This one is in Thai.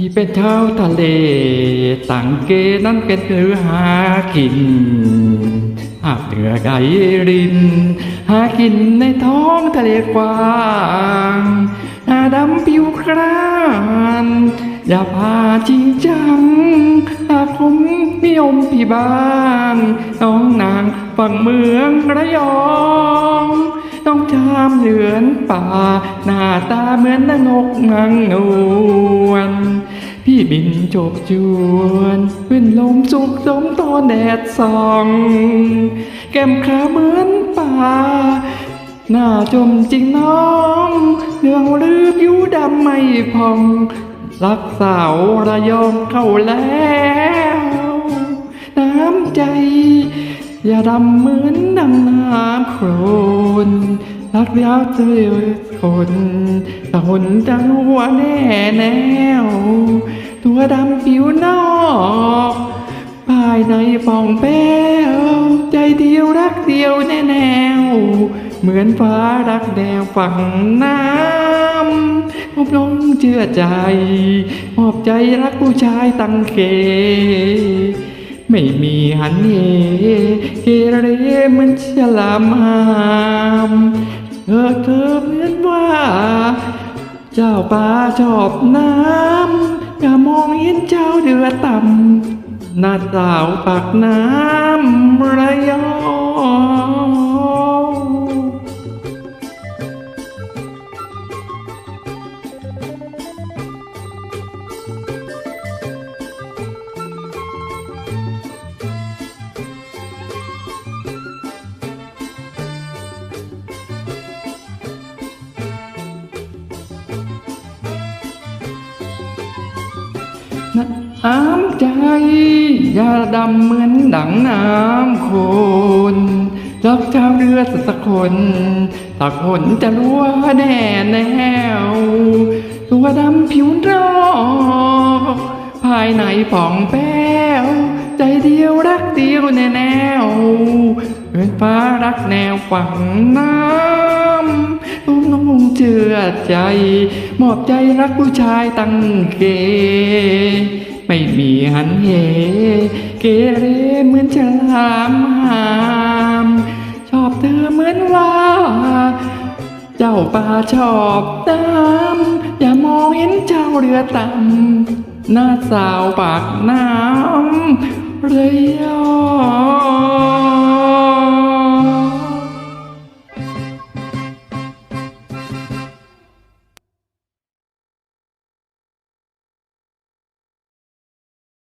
ที่เป็นชาวทะเลต่างเกนั้นเป็นหรือหากินหากเหนือไกริน หากินในท้องทะเลกว้างหาดำผิวครานอย่าพาจริงจังหากผมนิยมพี่บ้างน้องนางฝั่งเมืองระยองต้องชามเหลือนป่า หน้าตาเหมือนนางกนางนวล บินจบจวนเป็นลมสุกสมตอนแดดส่อง แก้มขาเหมือนป่า หน้าจมจริงน้องเรื่องลืมยูดำไม่พอง รักสาวระยองเข้าแล้ว น้ำใจ อย่าดำเหมือนดังน้ำโครนรักยาวเจอคนแตะหนจะรู้ว่าแน่แนว ตัวดำผิวนอกภายในฟองแป้ว ใจเดียวรักเดียวแน่แนว เหมือนฟ้ารักแนวฝั่งน้ำผมน้องเชื่อใจ มอบใจรักผู้ชายตั้งเกไม่มีหันเหเกเรเหมือนฉลามหามเธอเธอ เจ้าปลาชอบน้ำอย่ามองเห็นเจ้าเดือดต่ำหน้าสาวปากน้ำระยอง น้ำใจอย่าดำเหมือนดังน้ำโคนรักเจ้าเรือสักคนถ้าคนจะรู้ว่าแน่แนวตัวดำผิวนอกภายในผ่องแป้ว ใจเดียวรักเดียวแน่แนวเหมือนฟ้ารักแนวฝั่งน้ำตุ้มน้องเชื่อใจ มอบใจรักผู้ชายตั้งเก มีหันเหเกเรเหมือนฉลามหาม ชอบเธอเหมือนว่า เจ้าป่าชอบน้ำอย่ามองเห็นเจ้าเรือต่ำหน้าสาวปากน้ำเรือยอง